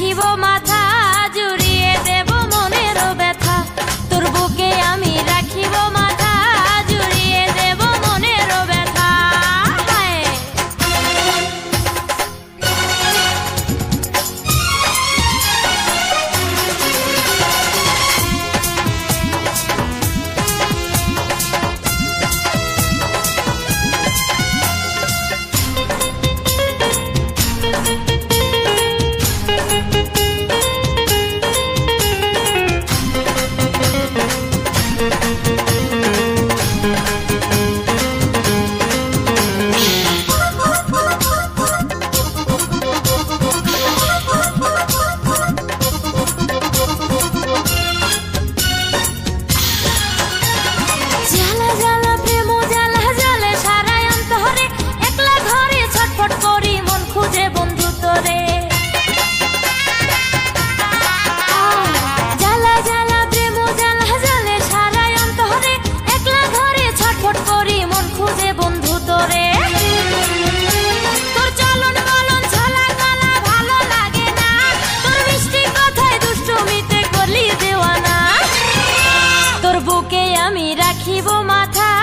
日をまた আমি রাখিব মাথা